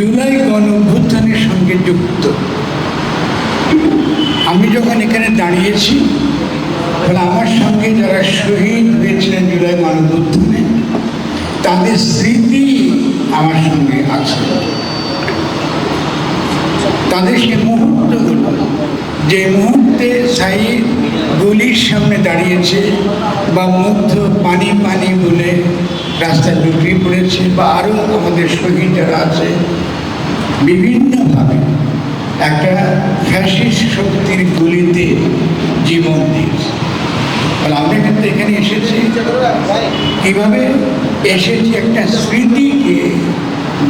জুলাই গণ অভ্যুত্থানের সঙ্গে যুক্ত। আমি যখন এখানে দাঁড়িয়েছি তাহলে আমার সঙ্গে যারা শহীদ হয়েছিলেন জুলাই গণ অভ্যুত্থানে তাদের স্মৃতি আমার সঙ্গে আছে। তাদের সে মুহূর্তগুলো যে মুহূর্তে সাইদ গলির সামনে দাঁড়িয়েছে বা মধ্য পানি পানি বলে রাস্তায় লুটিয়ে পড়েছে বা আরও আমাদের শহীদ যারা আছে বিভিন্নভাবে একটা ফ্যাসিস শক্তির গুলিতে জীবন দিয়েছে। আমরা কিন্তু এখানে এসেছি। কীভাবে এসেছি একটা স্মৃতিকে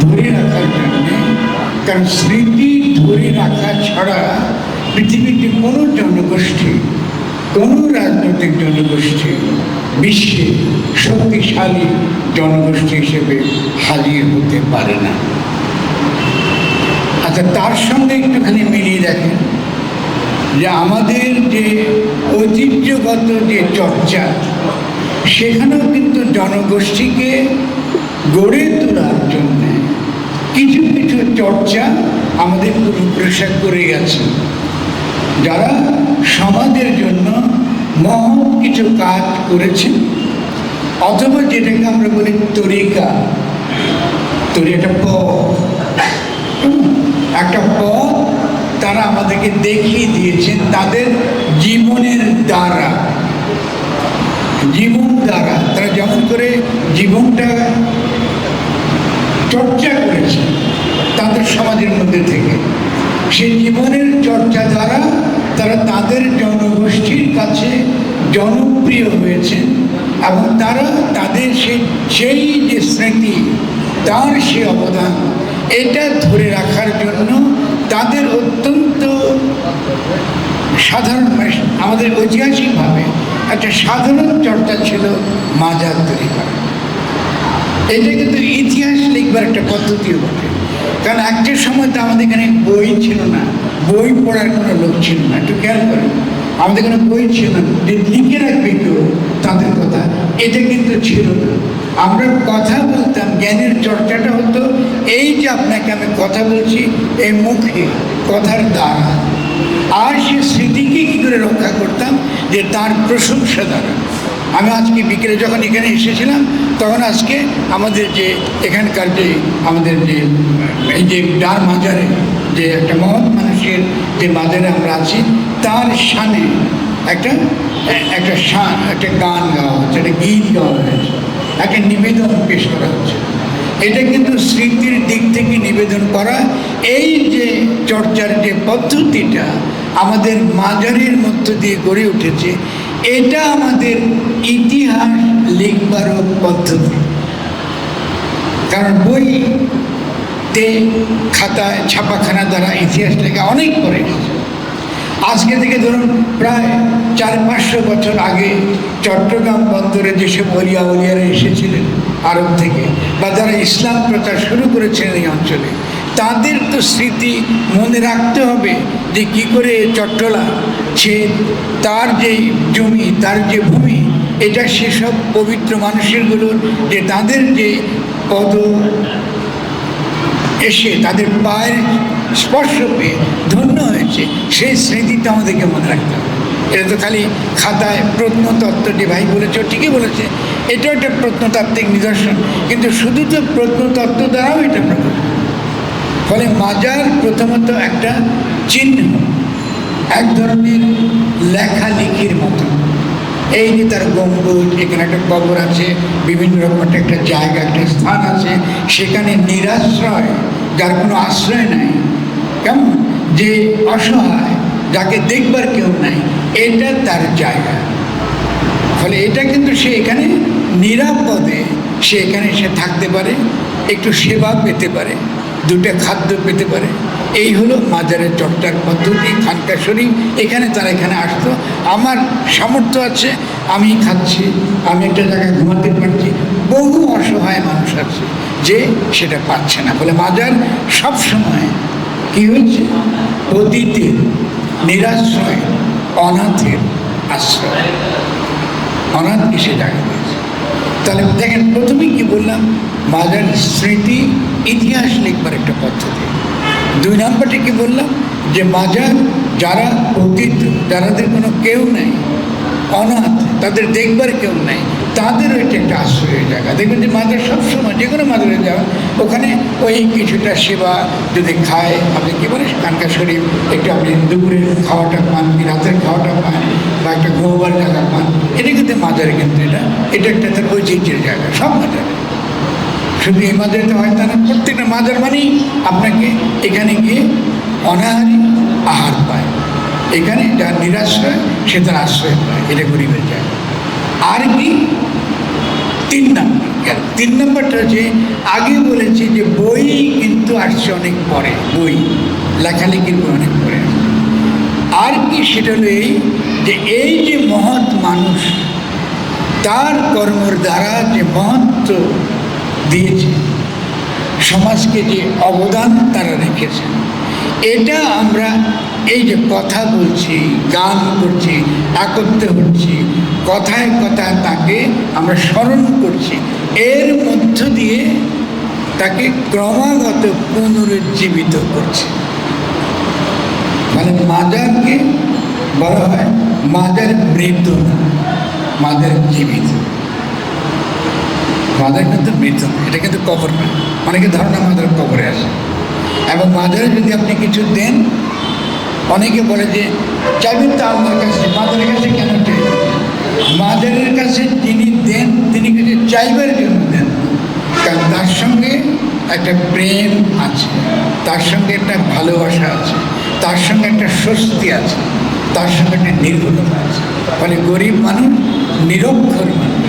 ধরে রাখার জন্যে? কারণ স্মৃতি ধরে রাখা ছাড়া পৃথিবীতে কোনো জনগোষ্ঠী, কোনো রাজনৈতিক জনগোষ্ঠী বিশ্বে শক্তিশালী জনগোষ্ঠী হিসেবে হাজির হতে পারে না। আচ্ছা তার সঙ্গে একটুখানি মিলিয়ে দেখেন যে আমাদের যে ঐতিহ্যগত যে চর্চা, সেখানেও কিন্তু জনগোষ্ঠীকে গড়ে তোলার জন্যে কিছু কিছু চর্চা আমাদের পূর্বপুরুষা করে গেছে। যারা সমাজের জন্য মহৎ কিছু কাজ করেছেন অথবা যেটাকে আমরা বলি তরিকা, তরি একটা পথ একটা পথ তারা আমাদেরকে দেখিয়ে দিয়েছেন তাদের জীবনের দ্বারা। জীবন দ্বারা। তারা যেমন করে জীবনটা চর্চা করেছে তাদের সমাজের মধ্যে থেকে। সেই জীবনের চর্চা দ্বারা তারা তাদের জনগোষ্ঠীর কাছে জনপ্রিয় হয়েছেন এবং তারা তাদের সেই সেই যে স্মৃতি, তার সে অবদান এটা ধরে রাখার জন্য তাদের অত্যন্ত সাধারণ আমাদের ঐতিহাসিকভাবে একটা সাধারণ চর্চা ছিল মাজার তৈরি করা। এটা কিন্তু ইতিহাস লিখবার একটা পদ্ধতিও বটে। কারণ একটা সময় তো আমাদের এখানে বই ছিল না, বই পড়ার কোনো লোক ছিল না, একটু খেয়াল করেন। আমাদের এখানে বই ছিল না লিখে রাখবে কেউ তাদের কথা, এটা কিন্তু ছিল না। আমরা কথা বলতাম, জ্ঞানের চর্চাটা হতো, এই যে আপনাকে আমি কথা বলছি, এই মুখে কথার দ্বারা। আর সে স্মৃতিকে কী করে রক্ষা করতাম? যে তার প্রশংসা দ্বারা। আমি আজকে বিকেলে যখন এখানে এসেছিলাম, তখন আজকে আমাদের যে এখানকার যে আমাদের যে, এই যে ডার মাজারে যে একটা মহৎ মানুষের যে মাজারে আমরা আছি, তার সানে একটা একটা শান, একটা গান গাওয়া হচ্ছে, একটা গীত গাওয়া হয়েছে। একটা নিবেদন পেশ করা হচ্ছে। এটা কিন্তু স্মৃতির দিক থেকে নিবেদন করা। এই যে চর্চার যে পদ্ধতিটা আমাদের মাজারের মধ্য দিয়ে গড়ে উঠেছে, এটা আমাদের ইতিহাস লিখবারও পদ্ধতি। কারণ বইতে খাতায় ছাপাখানা দ্বারা ইতিহাস লেখা অনেক পরে এসেছে আজকে থেকে ধরুন প্রায় চার পাঁচশো বছর আগে চট্টগ্রাম বন্দরে যেসব অলিয়া অলিয়ারা এসেছিলেন আরব থেকে, বা যারা ইসলাম প্রচার শুরু করেছিলেন এই অঞ্চলে, তাদের তো স্মৃতি মনে রাখতে হবে যে কি করে চট্টলা, সে তার যে জমি, তার যে ভূমি, এটা সেসব পবিত্র মানুষেরগুলোর যে তাদের যে পদ এসে তাদের পায়ের স্পর্শ পেয়ে ধন্য হয়েছে। সেই স্মৃতিটা আমাদেরকে মনে রাখতে হবে। এটা তো খালি খাতায় প্রত্নতত্ত্বটি ভাই বলেছে, ঠিকই বলেছে। এটাও একটা প্রত্নতাত্ত্বিক নিদর্শন। কিন্তু শুধু তো প্রত্নতত্ত্ব দ্বারাও এটা প্রকাশ ফলে মাজার প্রথমত একটা চিহ্ন, এক ধরনের লেখালেখির মতো। এই যে তার গম্বুজ, এখানে একটা কবর আছে, বিভিন্ন রকম একটা একটা জায়গা, একটা স্থান আছে, সেখানে নিরাশ্রয়, যার কোনো আশ্রয় নাই। কেমন? যে অসহায়, যাকে দেখবার কেউ নাই, এটা তার জায়গা। ফলে এটা কিন্তু সে এখানে নিরাপদে, সে এখানে সে থাকতে পারে, একটু সেবা পেতে পারে, দুটো খাদ্য পেতে পারে। এই হলো মাজারের চর্চার পদ্ধতি, খানকা শরীফ। এখানে তারা এখানে আসতো, আমার সামর্থ্য আছে, আমি খাচ্ছি, আমি একটা জায়গায় ঘুমাতে পারছি। বহু অসহায় মানুষ আছে যে সেটা পাচ্ছে না। বলে মাজার সব সময় কী হয়েছে অতীতের নিরাশ্রয় অনাথের আশ্রয়। অনাথ এসে জায়গা দিয়েছে তাহলে দেখেন, প্রথমেই কি বললাম মাজার স্মৃতি, ইতিহাস লিখবার একটা পদ্ধতি। দুই নম্বরটি কি বললাম, যে মাজার যারা পতিত যারাদের কোনো কেউ নেই, অনাথ, তাদের দেখবার কেউ নেই তাদেরও এটা একটা আশ্রয়ের জায়গা। দেখবেন যে মাজার সবসময় যে কোনো মাজারে যাওয়া ওখানে ওই কিছুটা সেবা যদি খায়, আপনি কী বলেন কানকা শরীফ, একটু আপনি দুপুরের খাওয়াটা পান, কি রাতের খাওয়াটা পান, বা একটা গোবার জায়গা পান, এটা কিন্তু মাজারে কিন্তু এটা এটা একটা তার ঐতিহ্যের জায়গা, সব মাজারে। শুধু এই মাজারে তো হয় তা না, প্রত্যেকটা মাজার মানেই আপনাকে এখানে গিয়ে অনাহারি আহার পায়। এখানে যার নিরাশ্রয়, সে তার আশ্রয় পায়, এটা গরিবের জায়গা। আর কি তিন নম্বর তিন নম্বরটা হচ্ছে, আগে বলেছি যে বই কিন্তু আসছে অনেক পরে, বই, লেখালেখির বই অনেক পরে। আর কি সেটা হলো এই যে এই যে মহৎ মানুষ, তার কর্মর দ্বারা যে মহত্ব দিয়েছে, সমাজকে যে অবদান তারা রেখেছে, এটা আমরা এই যে কথা বলছি, গান করছি, একত্রে হচ্ছি, কথায় কথায় তাকে আমরা স্মরণ করছি, এর মধ্য দিয়ে তাকে ক্রমাগত পুনরুজ্জীবিত করছে। মানে মাজারকে বলা হয় মাজার মৃত না মাজার জীবিত। মাদার কিন্তু মৃত, এটা কিন্তু কবর না অনেকে ধারণা মাদার কবরে আসে। এবং মাদারে যদি আপনি কিছু দেন অনেকে বলে যে চাইবেন তো আল্লাহর কাছে, মাদারের কাছে কেন চাইবেন মাদারের কাছে তিনি দেন, তিনি কাছে চাইবার জন্য দেন। কারণ তার সঙ্গে একটা প্রেম আছে, তার সঙ্গে একটা ভালোবাসা আছে, তার সঙ্গে একটা স্বস্তি আছে, তার সঙ্গে একটা নির্ভরতা আছে। ফলে গরিব মানুষ, নিরক্ষর মানুষ,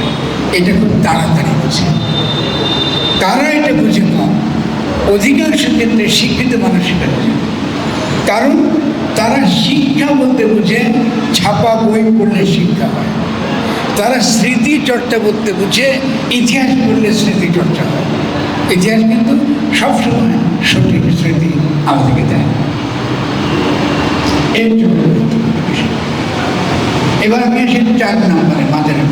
এটা খুব তাড়াতাড়ি বুঝে। কারা এটা বুঝে কম? অধিকাংশ ক্ষেত্রে শিক্ষিত মানুষ এটা বুঝে। কারণ তারা শিক্ষা বলতে বুঝে, ছাপা বই পড়লে শিক্ষা হয়। তারা স্মৃতি চর্চা করতে বুঝে, ইতিহাস পড়লে স্মৃতি চর্চা হয়। ইতিহাস কিন্তু সবসময় সঠিক স্মৃতি আমাদেরকে দেয়। এর জন্য এবার আমি আসি চার নম্বরে, মাঝারি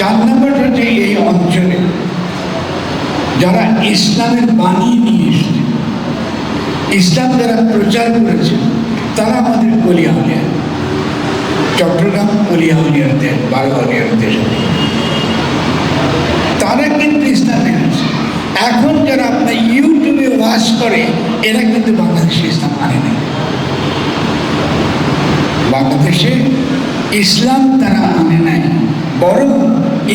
চার নম্বর হচ্ছে এই অঞ্চলে যারা ইসলামের বাণী নিয়ে এসছে ইসলাম যারা প্রচার করেছে, তারা আমাদের কলিয়াউলিয়া চট্টগ্রাম কলিয়াউলিয়ার দেশ বারোয়ালিয়ার দেশ। তারা কিন্তু ইসলামে আছে। এখন যারা আপনার ইউটিউবে ওয়াচ করে, এরা কিন্তু বাংলাদেশে ইসলাম মানে নেই। বাংলাদেশে ইসলাম তারা মানে নাই, বরং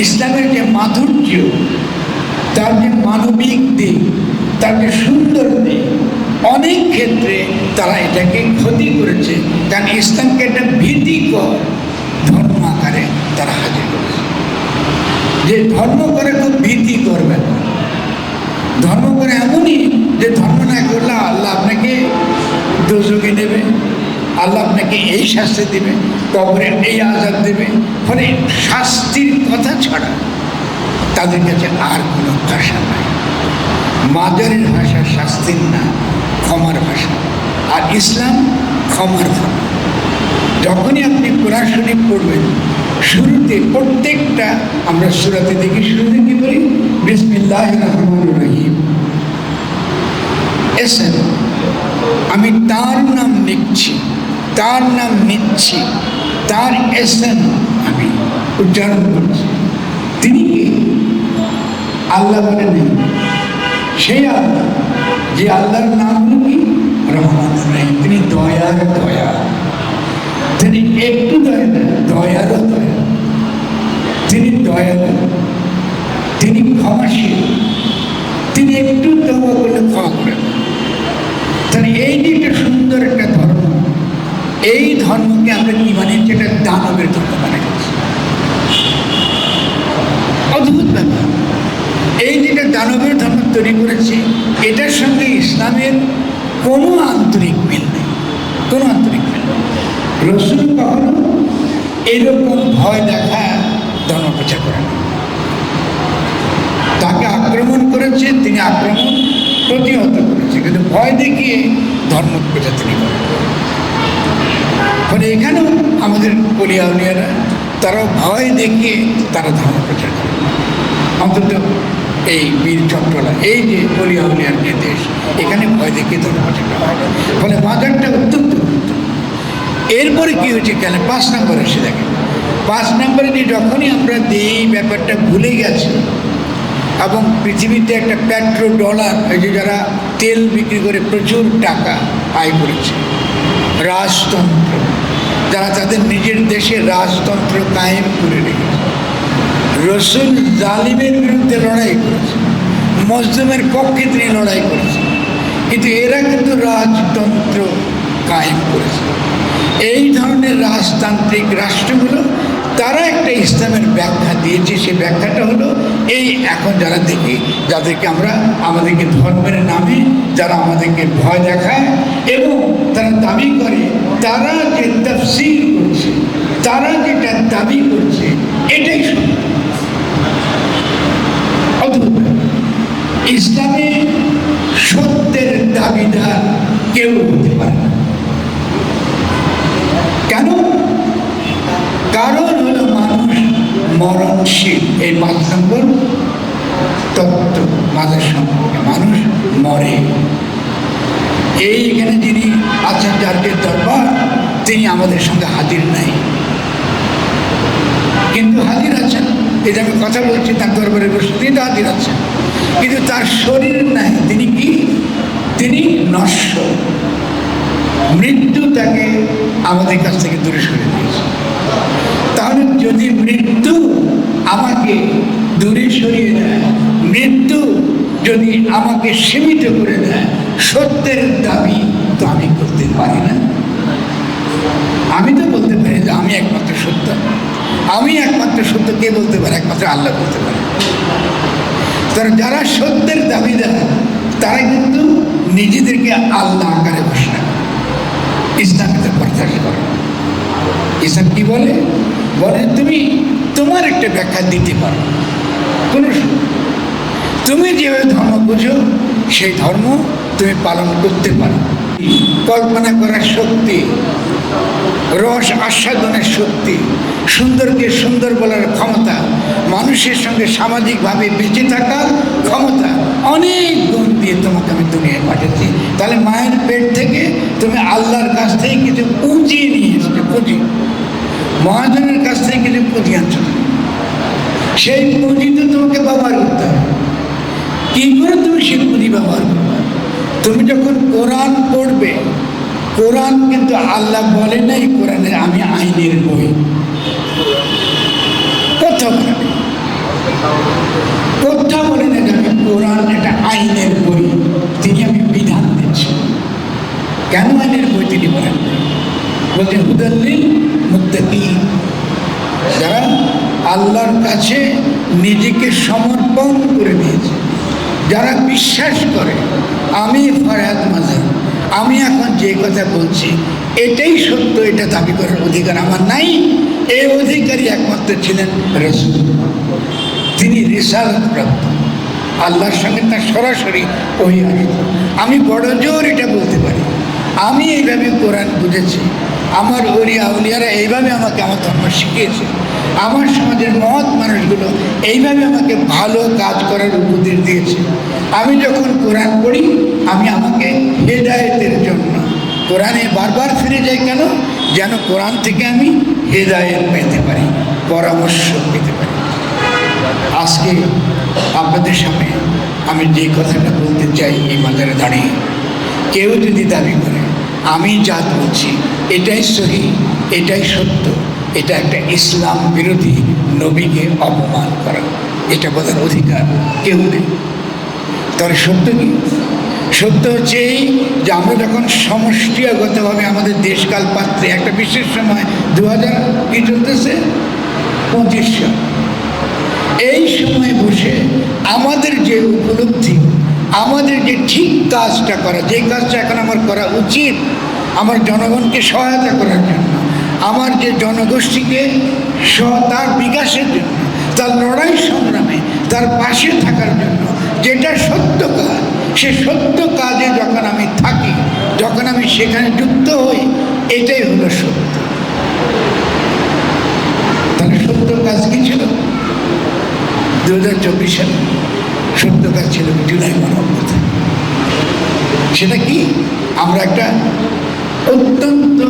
ইসলামের যে মাধুর্য, তার যে মানবিক দিক, তার যে সুন্দর দিক অনেক ক্ষেত্রে তারা এটাকে ক্ষতি করেছে। কারণ ইসলামকে একটা ভীতিকর ধর্ম আকারে তারা হাজির করেছে। যে ধর্ম করে খুব ভীতিকর ব্যাপার ধর্ম করে এমনই যে ধর্ম না করলে আল্লাহ আপনাকে দোজকে নেবে, আল্লাহ আপনাকে এই শাস্তি দেবে কবরে এই আজাদ দেবে। ফলে শাস্তির কথা ছাড়া তাদের কাছে আর কোনো ভাষা নাই। মাজারের ভাষা শাস্তির না। ক্ষমার ভাষা। আর ইসলাম ক্ষমার ধর্ম যখনই আপনি কোরআন শরীফ পড়বেন, শুরুতে প্রত্যেকটা আমরা সুরাতে দেখি, শুরুতে কি বলি? বিসমিল্লাহ রহমান রহিম। এসেন, আমি তার নাম লিখছি, তার নাম নিচ্ছি, তার এসেন আমি উচ্চারণ করছি। তিনি কে? আল্লাহ বলে নেই সেই আল্লাহ। যে আল্লাহর নাম কি রহমান রহিম তিনি দয়ার দয়া। তিনি একটু দয়া না দয়ারও দয়া। তিনি দয়ালু তিনি ক্ষমাশীল। তিনি একটু তবা করলে ক্ষমা করেন তাহলে এই যে একটা সুন্দর একটা ধর্ম, এই ধর্মকে আমরা কি মানে? যেটা দানবের ধর্ম মানে। অদ্ভুত ব্যাপার। এই যেটা দানবের ধর্ম তৈরি করেছি, এটার সঙ্গে ইসলামের কোনো আন্তরিক মিল নেই। কোনো আন্তরিক মিল রসুল কখনো এরকম ভয় দেখা ধর্মপ্রচার করেন তাকে আক্রমণ করেছে, তিনি আক্রমণ প্রতিহত করেছে, কিন্তু ভয় দেখিয়ে ধর্ম প্রচার তিনি করেন। ফলে এখানেও আমাদের কলিয়াউলিয়ারা তারা ভয় দেখিয়ে তারা ধর্ম প্রচার করে অন্তত এই বীর চট্টলা, এই যে অলিয়াউলিয়ার যে দেশ, এখানে ভয় দেখে ধর্মঘটনা ফলে বাজারটা অত্যন্ত এরপরে কী হয়েছে কেন পাঁচ নম্বর এসে দেখেন পাঁচ নম্বরে যে যখনই আমরা এই ব্যাপারটা ভুলে গেছি, এবং পৃথিবীতে একটা পেট্রো ডলার এই যে যারা তেল বিক্রি করে প্রচুর টাকা আয় করেছে, রাজতন্ত্র, যারা তাদের নিজের দেশে রাজতন্ত্র কায়েম করে রেখেছে। রসুল জালিমের বিরুদ্ধে লড়াই করেছে। মজলুমের পক্ষে তিনি লড়াই করেছেন। কিন্তু এরা কিন্তু রাজতন্ত্র কায়েম করেছে। এই ধরনের রাজতান্ত্রিক রাষ্ট্রগুলো, তারা একটা ইসলামের ব্যাখ্যা দিয়েছে। সেই ব্যাখ্যাটা হলো, এই এখন যারা দেখি, যাদেরকে আমরা, আমাদেরকে ধর্মের নামে, যারা আমাদেরকে ভয় দেখায় এবং তারা দাবি করে, তারা যে তফসিল করছে, তারা যেটা দাবি করছে, এটাই সত্য অদ্ভুত ইসলামে সত্যের দাবিদার কেউ হতে পারে না। কেন? কারণ হলো মানুষ মরণশীল। এই পাঁচ তত্ত্ব মাদের সম্পর্কে মানুষ মরে। এই এখানে যিনি আচার্যের দরবার, তিনি আমাদের সঙ্গে হাজির নাই। কিন্তু হাজির আছেন। এই যে আমি কথা বলছি, তার দরবারে বসে তিনি হাজির আছেন। কিন্তু তার শরীর নাই। তিনি কি? তিনি নশ্বর মৃত্যু তাকে আমাদের কাছ থেকে দূরে সরে দিয়েছে। তাহলে যদি মৃত্যু আমাকে দূরে সরিয়ে দেয়, মৃত্যু যদি আমাকে সীমিত করে দেয়, সত্যের দাবি তো আমি করতে পারি না। আমি তো বলতে পারি যে আমি একমাত্র সত্য। আমি একমাত্র সত্য, কে বলতে পারে? একমাত্র আল্লাহ বলতে পারে। তারা যারা সত্যের দাবি দেয়, তারা কিন্তু নিজেদেরকে আল্লাহ আকারে ঘোষণা করে ইসলামকে প্রত্যাশ করে। ইসলাম কি বলে? বলে, তুমি তোমার একটা ব্যাখ্যা দিতে পারো। কোনো তুমি যেভাবে ধর্ম বুঝো, সেই ধর্ম তুমি পালন করতে পারো। কল্পনা করার শক্তি, রস আস্বাদনের শক্তি, সুন্দরকে সুন্দর বলার ক্ষমতা, মানুষের সঙ্গে সামাজিকভাবে বেঁচে থাকার ক্ষমতা, অনেক গুণ দিয়ে তোমাকে আমি দুনিয়ায় পাঠিয়েছি। তাহলে মায়ের পেট থেকে তুমি আল্লাহর কাছ থেকে কিছু পুঁজি নিয়ে এসছো, পুঁজি। মহাজনের কাছ থেকে কিছু পুঁজি আনছো। সেই পুঁজি তো তোমাকে ব্যবহার করতে হবে। কী করে তুমি সেই পুঁজি ব্যবহার করবে? তুমি যখন কোরআন পড়বে, কোরআন কিন্তু আল্লাহ বলে নাই কোরআনের আমি আইনের বই। কোথাও বলে না যে আমি কোরআন, এটা আইনের বই। তিনি আমি বিধান দিচ্ছি। কেন আইনের বই তিনি বলেন বলতে হুদাল্লিল মুত্তাকি যারা আল্লাহর কাছে নিজেকে সমর্পণ করে দিয়েছে। যারা বিশ্বাস করে, আমি ফরাদ মাজার আমি এখন যে কথা বলছি, এটাই সত্য, এটা দাবি করার অধিকার আমার নাই। এই অধিকারী একমাত্র ছিলেন রসুল। তিনি রিসালত প্রাপ্ত আল্লাহর সঙ্গে তার সরাসরি ওই আসত আমি বড় জোর এটা বলতে পারি। আমি এইভাবে কোরআন বুঝেছি। আমার ওরিয়া আউলিয়ারা এইভাবে আমাকে আমার ধর্ম শিখিয়েছে। আমার সমাজের মহৎ মানুষগুলো এইভাবে আমাকে ভালো কাজ করার উপদেশ দিয়েছে। আমি যখন কোরআন পড়ি, আমি আমাকে হেদায়েতের জন্য, কোরআনে বারবার ফিরে যাই কেন? যেন কোরআন থেকে আমি হেদায়েত পেতে পারি, পরামর্শ পেতে পারি। আজকে আপনাদের সামনে আমি যে কথাটা বলতে চাই এই বাজারে দাঁড়িয়ে, কেউ যদি দাবি করে, আমি যা বলছি, এটাই সহি, এটাই সত্য এটা একটা ইসলাম বিরোধী নবীকে অপমান করা। এটা বলার অধিকার কেউ নেই। তাহলে সত্য কি? সত্য হচ্ছে এই যে আমরা যখন সমষ্টিগতভাবে আমাদের দেশকাল পাত্রে একটা বিশেষ সময় দু হাজার কি চলতেছে? পঁচিশ সাল। এই সময় বসে আমাদের যে উপলব্ধি, আমাদের যে ঠিক কাজটা করা, যে কাজটা এখন আমার করা উচিত, আমার জনগণকে সহায়তা করার জন্য যে জনগোষ্ঠীকে স- তার বিকাশের জন্য, তার লড়াই সংগ্রামে, তার পাশে থাকার জন্য, যেটা সত্য কাজ, সে সত্য কাজে যখন আমি থাকি, যখন আমি সেখানে যুক্ত হই, এটাই হলো সত্য। তাহলে সত্য কাজ কি ছিল? দু হাজার চব্বিশ সালে সত্য কাজ ছিল জুলাই মানবতা সেটা কি? আমরা একটা অত্যন্ত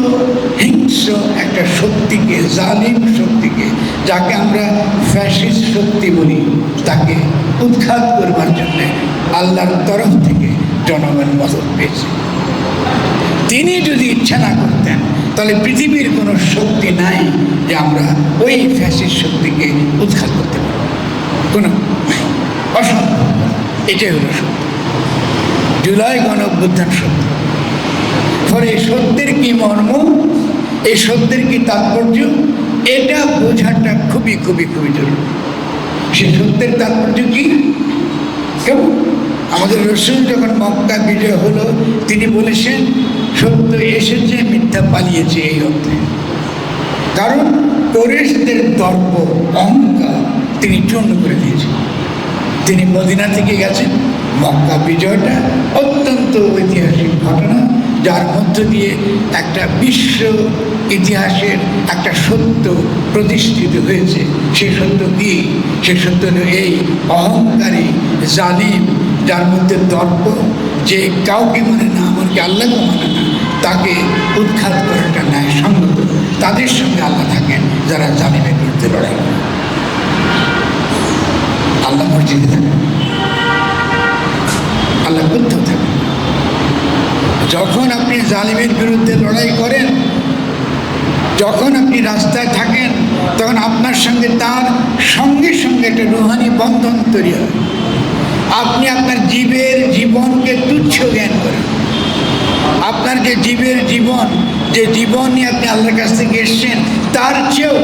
হিংস্র একটা শক্তিকে, জালিম শক্তিকে, যাকে আমরা ফ্যাসিস্ট শক্তি বলি, তাকে উৎখাত করবার জন্যে আল্লাহর তরফ থেকে জনগণ মদত পেয়েছে। তিনি যদি ইচ্ছা না করতেন, তাহলে পৃথিবীর কোনো শক্তি নাই যে আমরা ওই ফ্যাসিস্ট শক্তিকে উৎখাত করতে পারব কোনো অসম্ভব। এটাই হলো সত্য। জুলাই গণ সত্য। ফলে সত্যের কি মর্ম? এই সত্যের কি তাৎপর্য? এটা বোঝাটা খুবই খুবই খুবই জরুরি। সে সত্যের তাৎপর্য কি? কেমন? আমাদের রসুল যখন মক্কা বিজয় হলো, তিনি বলেছেন, সত্য এসেছে, মিথ্যা পালিয়েছে এই অর্থে। কারণ কোরেশদের দর্প, অহংকার তিনি চূর্ণ করে দিয়েছেন। তিনি মদিনা থেকে গেছেন। মক্কা বিজয়টা অত্যন্ত ঐতিহাসিক ঘটনা। যার মধ্য দিয়ে একটা বিশ্ব ইতিহাসের একটা সত্য প্রতিষ্ঠিত হয়েছে। সে সত্য কি? সে সত্য এই অহংকারী জালিম, যার মধ্যে দর্প, যে কাউকে মানে না এমনকি আল্লাহকে মানে না, তাকে উৎখাত করাটা ন্যায় সঙ্গত তাদের সঙ্গে আল্লাহ থাকেন, যারা জালিমের বিরুদ্ধে লড়াই আল্লাহ মসজিদে থাকেন। আল্লাহ কোথাও থাকেন। যখন আপনি জালিমের বিরুদ্ধে লড়াই করেন, যখন আপনি রাস্তায় থাকেন, তখন আপনার সঙ্গে তার সঙ্গে সঙ্গে একটা রুহানি বন্ধন তৈরি হয়। আপনি আপনার জীবের জীবনকে তুচ্ছ জ্ঞান করেন। আপনার যে জীবের জীবন, যে জীবন নিয়ে আপনি আল্লাহর কাছ থেকে এসছেন, তার চেয়েও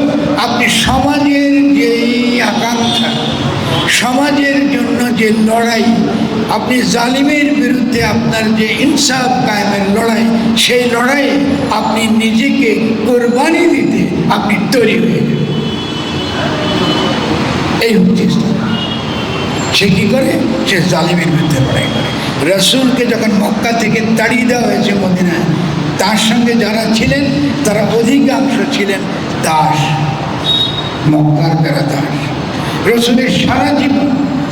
আপনি সমাজের যেই আকাঙ্ক্ষা, সমাজের জন্য যে লড়াই আপনি জালিমের বিরুদ্ধে আপনার যে ইনসাফ কায়েমের লড়াই, সেই লড়াই আপনি নিজেকে কোরবানি দিতে আপনি তৈরি হয়ে যাবেন এই হচ্ছে সে কী করে? সে জালিমের বিরুদ্ধে লড়াই করে। রসুলকে যখন মক্কা থেকে তাড়িয়ে দেওয়া হয়েছে মদিনায়, তার সঙ্গে যারা ছিলেন, তারা অধিকাংশ ছিলেন দাস, মক্কার যারা দাস রসুলের সারা জীবন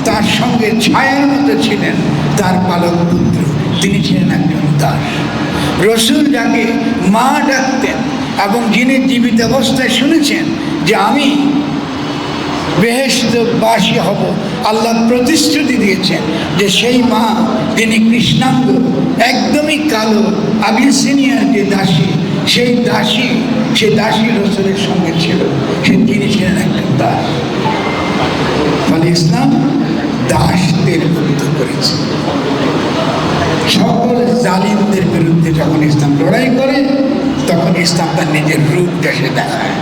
তার সঙ্গে ছায়ার মতো ছিলেন তার পালক পুত্র। তিনি ছিলেন একজন দাস রসুল যাকে মা ডাকতেন এবং যিনি জীবিত অবস্থায় শুনেছেন যে আমি বেহেস্তবাসী হব, আল্লাহ প্রতিশ্রুতি দিয়েছেন যে সেই মা তিনি কৃষ্ণাঙ্গ, একদমই কালো আবিসিনিয়ার যে দাসী, সেই দাসী, সে দাসী রসুলের সঙ্গে ছিল। সে তিনি ছিলেন একজন দাস। ফলে ইসলাম দাসদের মুক্ত করেছে। সকল জালিমদের বিরুদ্ধে যখন ইসলাম লড়াই করে, তখন ইসলাম তার নিজের রূপটা সে দেখায়।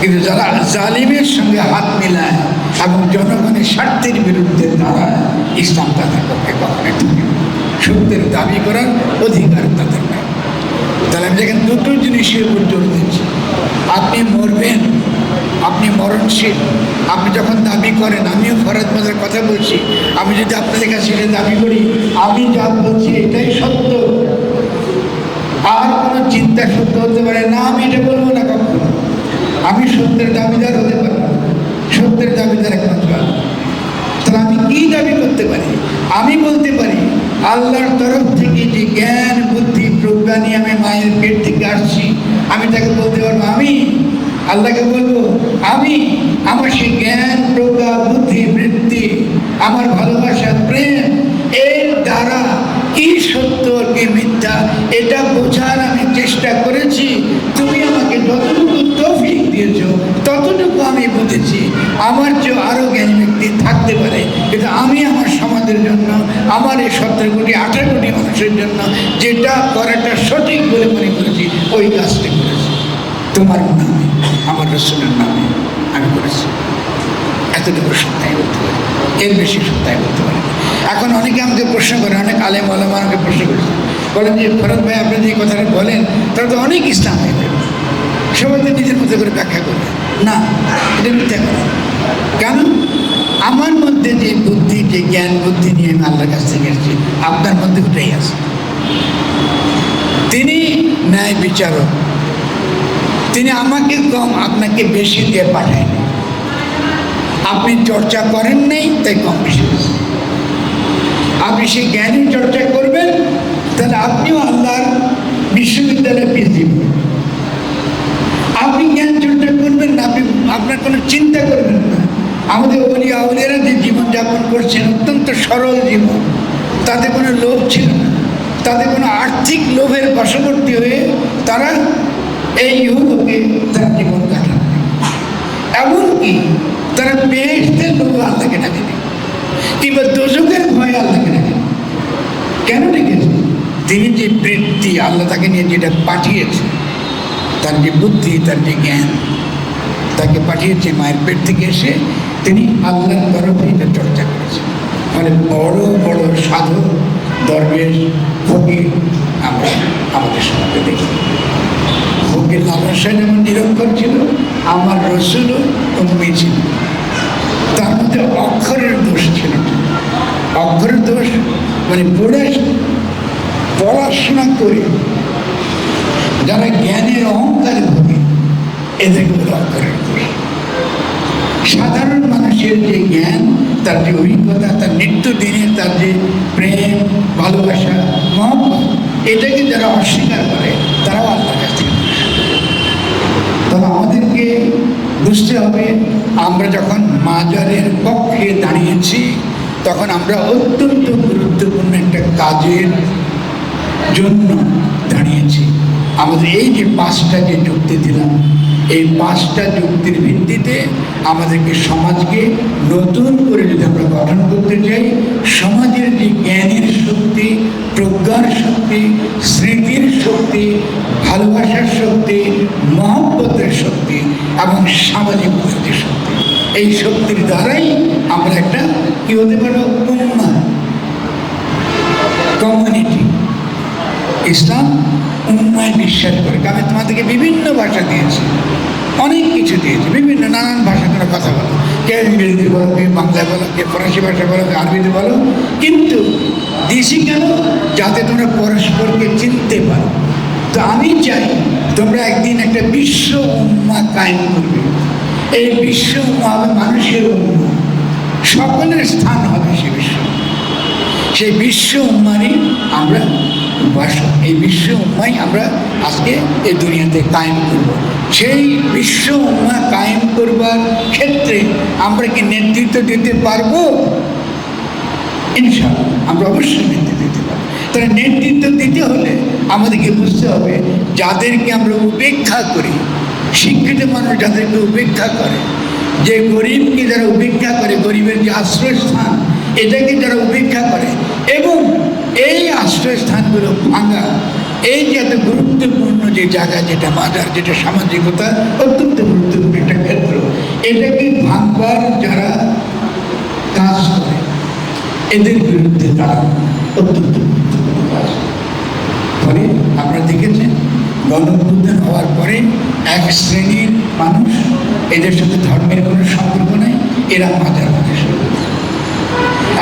কিন্তু যারা জালিমের সঙ্গে হাত মিলায় এবং জনগণের স্বার্থের বিরুদ্ধে দাঁড়ায়, ইসলাম তাদের পক্ষে কখনোই থাকে সত্যের দাবি করার অধিকার তাদের নেই। তাহলে আমি দেখেন দুটো জিনিসের উপর জোর দিচ্ছি। আপনি মরবেন আপনি মরণশীল। আপনি যখন দাবি করেন, আমিও ফরাদ মাদের কথা বলছি। আমি যদি আপনাদের কাছে এটা দাবি করি, আমি যা বলছি এটাই সত্য। আর কোনো চিন্তা সত্য হতে পারে না, আমি এটা বলব না কখনো। আমি সত্যের দাবিদার হতে পারব না। সত্যের দাবিদার একমাত্র। তাহলে আমি কি দাবি করতে পারি? আমি বলতে পারি, আল্লাহর তরফ থেকে যে জ্ঞান, বুদ্ধি, প্রজ্ঞা নিয়ে আমি মায়ের পেট থেকে আসছি, আমি তাকে বলতে পারব, আমি আল্লাহকে বলব, আমি আমার সেই জ্ঞান, প্রজ্ঞা, বুদ্ধি, বৃত্তি, আমার ভালোবাসা, প্রেম, এর দ্বারা কি সত্য, কি মিথ্যা, এটা বোঝার আমি চেষ্টা করেছি। তুমি আমাকে যতটুকু তৌফিক দিয়েছ, ততটুকু আমি বুঝেছি। আমার যে আরও জ্ঞানী ব্যক্তি থাকতে পারে। কিন্তু আমি আমার সমাজের জন্য, আমার এই সতেরো কোটি, আঠারো কোটি মানুষের জন্য যেটা করাটা সঠিক বলে মনে করেছি, ওই কাজটি করেছি। তোমার নামে, আমার রসুলের নামে আমি করেছি। এতটুকু সত্যায় বলতে পারি, এর বেশি সত্যায় বলতে পারি। এখন অনেকে আমাকে প্রশ্ন করে, অনেক আলেম আলম আমাকে প্রশ্ন করেছে। বলেন যে ফরত ভাই, আপনি যে কথাটা বলেন তাহলে তো অনেক ইসলাম হয়ে যাবে সবাই তো নিজের মতো করে ব্যাখ্যা করবে। না, এটা মিথ্যা কথা। কেন? আমার মধ্যে যে বুদ্ধি, যে জ্ঞান, বুদ্ধি নিয়ে আমি আল্লাহর কাছ থেকে এসেছি, আপনার মধ্যে ওটাই আছে। তিনি ন্যায় বিচারক তিনি আমাকে কম, আপনাকে বেশি দিয়ে পাঠায়নি আপনি চর্চা করেন নাই, তাই কম বেশি আপনি সেই জ্ঞানের চর্চা করবেন, তাহলে আপনিও আল্লাহর বিশ্ববিদ্যালয়ে পিএইচডি আপনি জ্ঞান চর্চা করবেন না, আপনি আপনার কোনো চিন্তা করবেন না। আমাদের অলি আউলিয়ারা যে জীবনযাপন করছেন, অত্যন্ত সরল জীবন। তাতে কোনো লোভ ছিল না। তাদের কোনো আর্থিক লোভের বশবর্তী হয়ে তারা এই ইহলোকে তার জীবন কাটান এমনকি তারা বেহেস্তের লোভ আল্লাহকে ডাকেনি কিংবা দোজকের ভয়ে আল্লাহকে ডাকেনি কেন ডেকেছে তিনি যে বৃত্তি আল্লাহ তাকে নিয়ে যেটা পাঠিয়েছে, তার যে বুদ্ধি, তার যে জ্ঞান, তাকে পাঠিয়েছে মায়ের পেট থেকে এসে তিনি আল্লাহর তরফে এটা চর্চা করেছেন। মানে বড় বড় সাধু, দরবেশ, ফকির আমরা আমাদের সমাজে দেখি। লালসা যেমন নিরক্ষর ছিল, আমার রসুলও উন্মি ছিল। তার মধ্যে অক্ষরের দোষ ছিল অক্ষরের দোষ মানে পড়ে পড়াশোনা করে যারা জ্ঞানের অহংকারে ভোগে এদেরকে বলে অক্ষরের দোষ। সাধারণ মানুষের যে জ্ঞান, তার যে অভিজ্ঞতা, তার নিত্য দিনের তার যে প্রেম, ভালোবাসা, মহব্বত, এটাকে যারা অস্বীকার করে, তারাও আল্লাহর কাছ থেকে দূরে সরে যায়। তবে আমাদেরকে বুঝতে হবে, আমরা যখন মাজারের পক্ষে দাঁড়িয়েছি, তখন আমরা অত্যন্ত গুরুত্বপূর্ণ একটা কাজের জন্য দাঁড়িয়েছি। আমাদের এই যে পাঁচটা যে যুক্তি দিলাম এই পাঁচটা যুক্তির ভিত্তিতে আমাদেরকে সমাজকে নতুন করে যদি আমরা গঠন করতে চাই, সমাজের যে জ্ঞানের শক্তি, প্রজ্ঞার শক্তি, স্মৃতির শক্তি, ভালোবাসার শক্তি, মহব্বতের শক্তি এবং সামাজিক মুক্তির শক্তি, এই শক্তির দ্বারাই আমরা একটা কি হতে পারব কমিউনিটি ইসলাম উন্নয়ন বিশ্বাস করে আমি তোমাদেরকে বিভিন্ন ভাষা দিয়েছি, অনেক কিছু দিয়েছি, বিভিন্ন নানান ভাষা তোমরা কথা বলো। কে ইংরেজিতে বলো, কে বাংলায় বলো, কে ফরাসি ভাষা বলো, কে আরবিতে বলো, কিন্তু দিয়েছি কেন? যাতে তোমরা পরস্পরকে চিনতে পারো। তো আমি চাই তোমরা একদিন একটা বিশ্ব উন্মা কায়েম করবে। এই বিশ্ব উন্মা হবে মানুষের উন্মা সকলের স্থান হবে সে বিশ্ব। সেই বিশ্ব উন্মানই আমরা উপাসক এই বিশ্ব উন্মাই আমরা আজকে এই দুনিয়াতে কায়েম করব। সেই বিশ্ব উন্মা কায়েম করবার ক্ষেত্রে আমরা কি নেতৃত্ব দিতে পারব? ইনশাল্লাহ আমরা অবশ্যই নেতৃত্ব দিতে পারব। তাহলে নেতৃত্ব দিতে হলে আমাদেরকে বুঝতে হবে, যাদেরকে আমরা উপেক্ষা করি, শিক্ষিত মানুষ যাদেরকে উপেক্ষা করে, যে গরিবকে যারা উপেক্ষা করে, গরিবের যে আশ্রয়স্থান, এটাকে যারা উপেক্ষা করে, এবং এই আশ্রয়স্থানগুলো ভাঙা, এই যে এত গুরুত্বপূর্ণ যে জায়গা, যেটা বাজার যেটা সামাজিকতা, অত্যন্ত গুরুত্বপূর্ণ একটা ক্ষেত্র এটাকে ভাঙবার যারা কাজ করে, এদের বিরুদ্ধে তারা অত্যন্ত গুরুত্বপূর্ণ কাজ ফলে আপনারা দেখেছেন গণঅভ্যুত্থান হওয়ার পরে এক শ্রেণির মানুষ এদের সাথে ধর্মের কোনো সম্পর্ক নেই, এরা মাজার।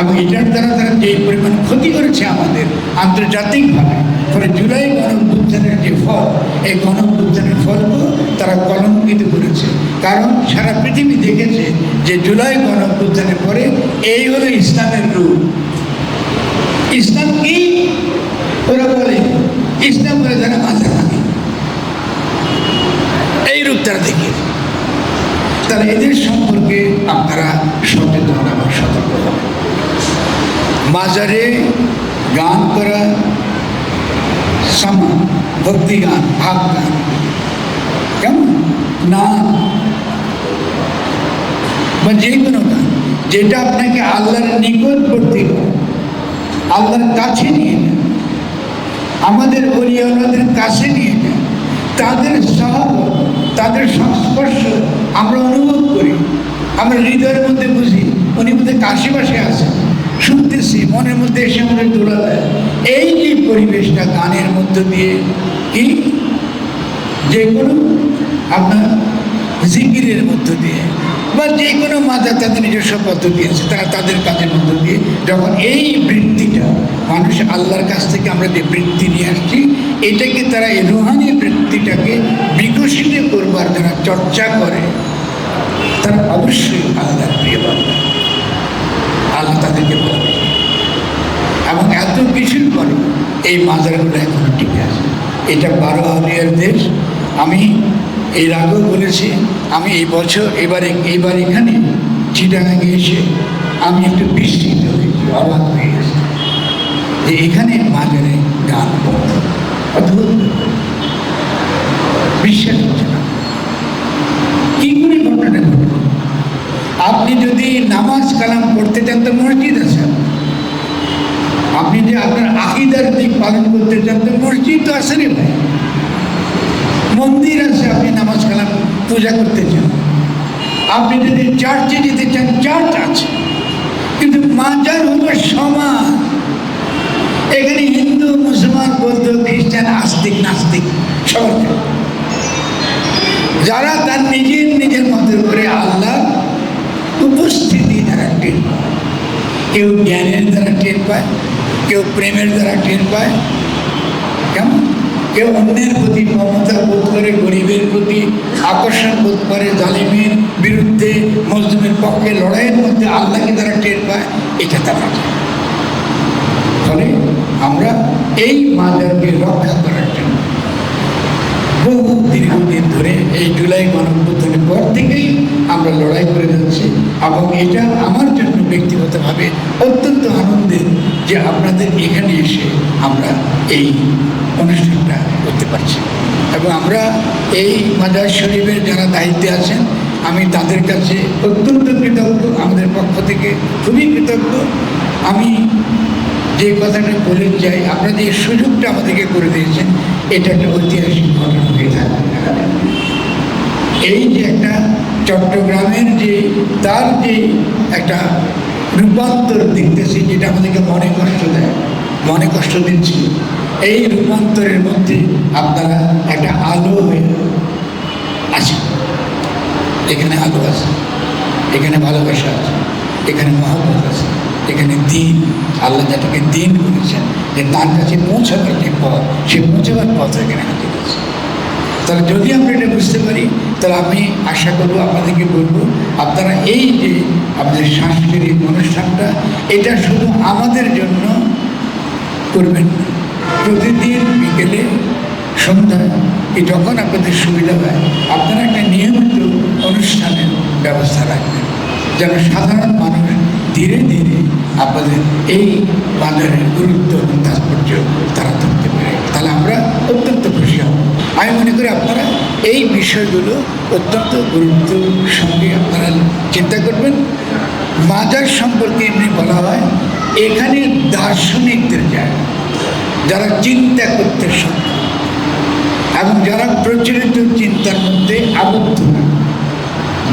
এবং এটার দ্বারা তারা যে পরিমাণ ক্ষতি করেছে আমাদের আন্তর্জাতিকভাবে, ফলে জুলাই গণঅভ্যুত্থানের যে ফল, এই গণঅভ্যুত্থানের ফলকে তারা কলঙ্কিত করেছে। কারণ সারা পৃথিবী দেখেছে যে জুলাই গণঅভ্যুত্থানের পরে এই হলো ইসলামের রূপ। ইসলাম কি? ওরা বলে, ইসলাম বলে যারা মাঝে ভাঙে এই রূপ তারা দেখিয়েছে তাহলে এদের সম্পর্কে আপনারা সচেতন এবং সতর্ক হবেন মাজারে গান করা সমান, ভক্তি গান, ভাব গান। কেমন? না। বা যে কোনো গান, যেটা আপনাকে আল্লাহর নিকটবর্তী আল্লাহর কাছে নিয়ে যায় আমাদের অলিয়াদের কাছে নিয়ে যায় তাদের সহগ তাদের সংস্পর্শ আমরা অনুভব করি। আমরা হৃদয়ের মধ্যে বুঝি, উনি মধ্যে আশেপাশে আছেন। শুনতেছি মনের মধ্যে এসে আমাদের দোলা দেয় এই যে পরিবেশটা গানের মধ্য দিয়ে? কি? যে কোনো আপনার জিকিরের মধ্য দিয়ে বা যে কোনো মাতা তাদের নিজস্ব পদ্ধতি আছে, তারা তাদের কাজের মধ্য দিয়ে যখন এই বৃত্তিটা মানুষ আল্লাহর কাছ থেকে আমরা যে বৃত্তি নিয়ে আসছি, এটাকে তারা এই রুহানি বৃত্তিটাকে বিকশিত করবার যারা চর্চা করে, তারা অবশ্যই আল্লাহর প্রিয় বান্ধব আল্লাহ তাদেরকে বলবে। এবং এত কিছুর পরে এই মাজারগুলো এখনও টিকে আছে। এটা বারো আলিয়ার দেশ। আমি এর আগেও বলেছি, আমি এই বছর এবারে এবার এখানে চিটাগাঙে এসে আমি একটু বিস্মিত হয়েছি অবাক হয়ে গেছি। যে এখানে মাজারে গান অদ্ভুত। বিশ্বাস হচ্ছে না। কি করে ঘটনাটা ঘটল? আপনি যদি নামাজ কালাম পড়তে চান তো মসজিদ আছে আপনি যে আপনার আকিদার দিক পালন করতে চান, তো মসজিদ তো রে ভাই। মন্দির আছে, আপনি নামাজ কালাম, পূজা করতে চান। আপনি যদি চার্চে যেতে চান চার্চ আছে। কিন্তু মাজার হলো সমান এখানে হিন্দু, মুসলমান, বৌদ্ধ, খ্রিস্টান, আস্তিক, নাস্তিক জন্য। যারা তার নিজের নিজের মতো করে আল্লাহ উপস্থিতি দ্বারা টের পায় কেউ জ্ঞানের দ্বারা টের পায় কেউ প্রেমের দ্বারা টের পায়? কেমন? কেউ অন্যের প্রতি মমতা বোধ করে, গরিবের প্রতি আকর্ষণ বোধ করে, জালিমের বিরুদ্ধে, মজলুমের পক্ষে, লড়াইয়ের মধ্যে আল্লাহকে তারা টের পায়? এটা তারা ফলে আমরা এই মাজারকে রক্ষা করার বহু দীর্ঘদিন ধরে এই জুলাই গণঅভ্যুত্থানের পর থেকেই আমরা লড়াই করে যাচ্ছি এবং এটা আমার জন্য ব্যক্তিগতভাবে অত্যন্ত আনন্দের যে আপনাদের এখানে এসে আমরা এই অনুষ্ঠানটা করতে পারছি। এবং আমরা এই মাজার শরীফের যারা দায়িত্বে আছেন, আমি তাদের কাছে অত্যন্ত কৃতজ্ঞ, আমাদের পক্ষ থেকে খুবই কৃতজ্ঞ। আমি যে কথাটা বলে যাই, আপনারা যে সুযোগটা আমাদেরকে করে দিয়েছেন, এটা একটা ঐতিহাসিক ঘটনা হয়ে থাকবে এই যে একটা চট্টগ্রামের যে, তার যে একটা রূপান্তর দেখতেছি, যেটা আমাদেরকে মনে কষ্ট দেয়, মনে কষ্ট দিচ্ছি, এই রূপান্তরের মধ্যে আপনারা একটা আলো হয়ে আছেন। এখানে আলো আছে, এখানে ভালোবাসা আছে, এখানে মহব্বত আছে। এখানে দিন, আল্লাহ যেটাকে দিন বলেছেন যে তার কাছে পৌঁছাবার যে পথ, সে পৌঁছাবার পথ এখানে হাতে আছে তাহলে যদি আমরা এটা বুঝতে পারি, তাহলে আমি আশা করব আপনাদেরকে বলব, আপনারা এই যে আমাদের সাংস্কৃতিক অনুষ্ঠানটা, এটা শুধু আমাদের জন্য করবেন না। প্রতিদিন বিকেলে সন্ধ্যায় যখন আপনাদের সুবিধা হয়, আপনারা একটা নিয়মিত অনুষ্ঠানের ব্যবস্থা রাখবেন। যেন সাধারণ মানুষ ধীরে ধীরে আপনাদের এই বাজারের গুরুত্ব এবং তাৎপর্য তারা ধরতে পারে। তাহলে আমরা অত্যন্ত খুশি হব। আমি মনে করি আপনারা এই বিষয়গুলো অত্যন্ত গুরুত্বের সঙ্গে আপনারা চিন্তা করবেন। মাজার সম্পর্কে এমনি বলা হয়, এখানে দার্শনিকদের জায়গা যারা চিন্তা করতে সক্ষম এবং যারা প্রচলিত চিন্তার মধ্যে আবদ্ধ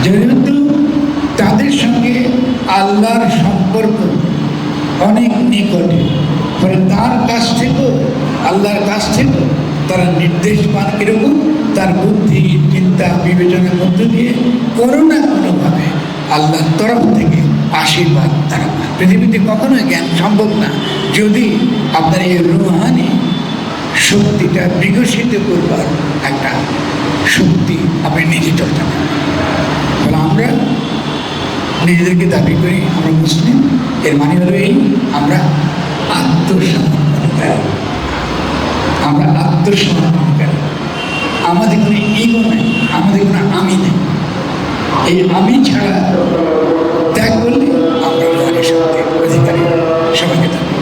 যেহেতু তাদের সঙ্গে আল্লাহর সম্পর্ক অনেক নিকটে। ফলে তার কাছ থেকেও, আল্লাহর কাছ থেকেও তারা নির্দেশ পান কীরকম তার বুদ্ধি, চিন্তা, বিবেচনার মধ্য দিয়ে কোনো না কোনোভাবে আল্লাহর তরফ থেকে আশীর্বাদ তারা পৃথিবীতে কখনোই জ্ঞান সম্ভব না। যদি আপনার এই রুহানি শক্তিটা বিকশিত করবার একটা শক্তি আপনি নিজে চর্চা করেন। আমরা নিজেদেরকে দাবি করি, আমরা মুসলিম, এর মানে হলো এই, আমরা আত্মসমর্পণকারী। আমরা আত্মসমর্পণকারী। আমাদের কোনো ইগো নেই, আমাদের কোনো আমি নেই। এই আমি ছাড়া ত্যাগ করলে আমরা মানে শক্তির অধিকারী। সবাইকে দাবি